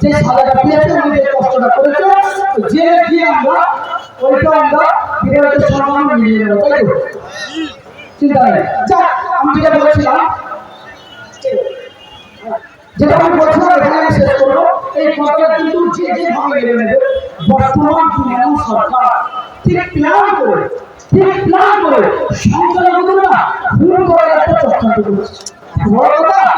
যে সাজাটা পেয়েছে, উনি কষ্টটা করেছে যে গিয়ে আমরা, ওইটা আমরা বিরাটের সম্মান মিলিয়ে নেব, তাই তো? চিন্তা নেই। যাক, আমি যেটা বলছিলাম, যেটা আমি বলছিলাম, এখানে শেষ করব। এই কথাটা কিন্তু যে যে ভাবে মেনে নেবে, বর্তমান তৃণমূল সরকার, ঠিক প্ল্যান করে, ঠিক প্ল্যান করে, সংখ্যালঘুদের না খুন করার একটা চক্রান্ত করছে। বড় কথা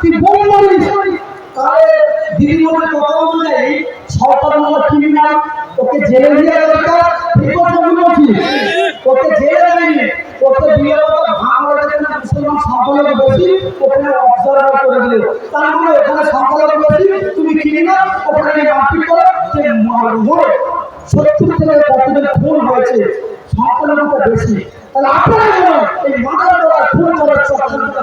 তুই বোম মারিস তাহলে সংখ্যালঘু বেশি ওখানে অবজার্ভার করে মানে তুমি ক্রিমিনাল ওখানে হয়েছে সংখ্যালঘুটা বেশি। তাহলে আপনারা এই মাথার দ্বারা খুন করার চক্রান্তটা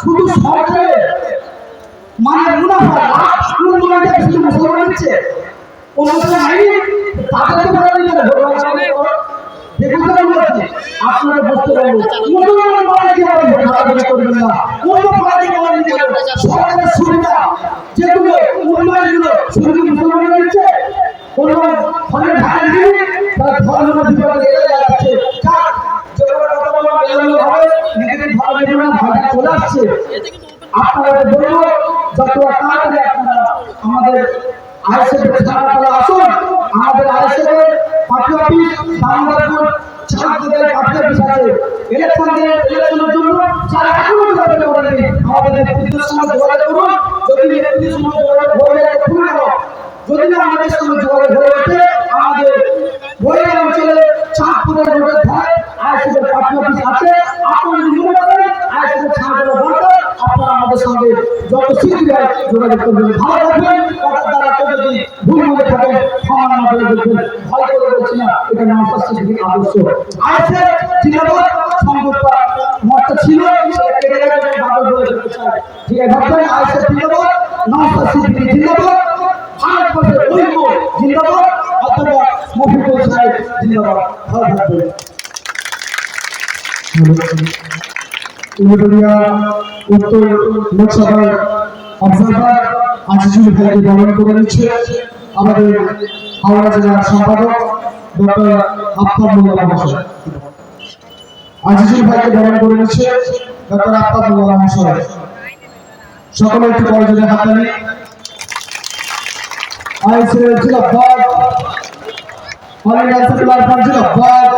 শুধু সরকারে? মানে মুনাফা লাভ কোন মুনাফা শুধু মুসলমান দিচ্ছে অন্য কোনো আইনি তাদেরকে বলা দিতে দেখুন তো আমি আপনারা বুঝতে পারবেন মুসলমান মানে কি হবে ভাগাভাগি করবেন না। অন্য পার্টি মানে কি হবে সরকারের সুবিধা, যেগুলো, উন্নয়নগুলো, শুধু মুসলমান দিচ্ছে? কোনো ফলে ঢাকা দিয়ে তারা ধর্ম বিভাগে এড়িয়ে যাচ্ছে যাক যেগুলো কথা বলব এগুলো হবে নেগেটিভ ভাবে নেবেন না ভাগে চলে আসছে, আপনাদের বলব যত তাড়াতাড়ি আপনারা আমাদের আইএসএফ এর আসুন, আমাদের আইএসএফ এর পার্টি অফিস বাংলাদেশ ছাত্রদের পার্টি অফিস আছে। ইলেকশন ইলেকশনের জন্য যারা এখনও যোগাযোগ করেনি আমাদের নেতৃত্বের যোগাযোগ করুন। যদি যোগাযোগ হয়ে যায় যদি না আমাদের সঙ্গে যোগাযোগ হয়ে ওঠে সঙ্গে যত শীঘ্র হয় যোগাযোগ করবেন। ভালো থাকবেন, কথার দ্বারা যদি ভুল বলে থাকেন ক্ষমা না করে দেখবেন। ভালো করে বলছি না, এটা নমস্কার সিদ্ধি আদর্শ। আইএসএফ জিন্দাবাদ সংযুক্তা ছিল ঠিক আছে ভাববেন জিন্দাবাদ নমস্কার সিদ্ধি জিন্দাবাদ, ভারতবর্ষের ঐক্য জিন্দাবাদ, অথবা মফিকুল সাহেব জিন্দাবাদ। ভালো থাকবেন। উত্তর লোকসভার অবজারভার আজিজুল ভাইকে বরণ করে নিচ্ছে। আমাদের হাওড়া জেলার সম্পাদক ডক্টর আফতাব মোল্লা মহাশয়। আজিজুল ভাইকে বরণ করে নিচ্ছে ডক্টর আফতাব মোল্লা মহাশয়। সকলে একটু কলেজের হাতালি আইসে জিলাবাদ অনেক আছে প্ল্যাটফর্ম জিলাবাদ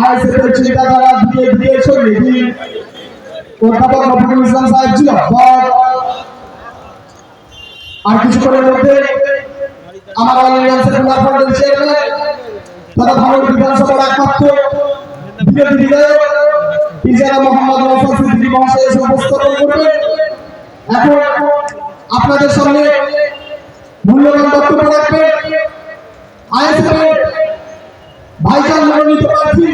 আইসে চিন্তাধারা দিকে দিকে দিন অধ্যাপক ইসলাম সাহেব ছিল আর কিছুক্ষণের মধ্যে আমার অল ইন্ডিয়ান সেকুলার চেয়ারম্যান তথা ভারত বিধানসভার একমাত্র বিরোধী বিধায়ক ইজারা মোহাম্মদ রফা মহাশয় এসে উপস্থাপন করবেন এখন আপনাদের সামনে মূল্যবান বক্তব্য রাখবেন। ভাইজান মনোনীত প্রার্থী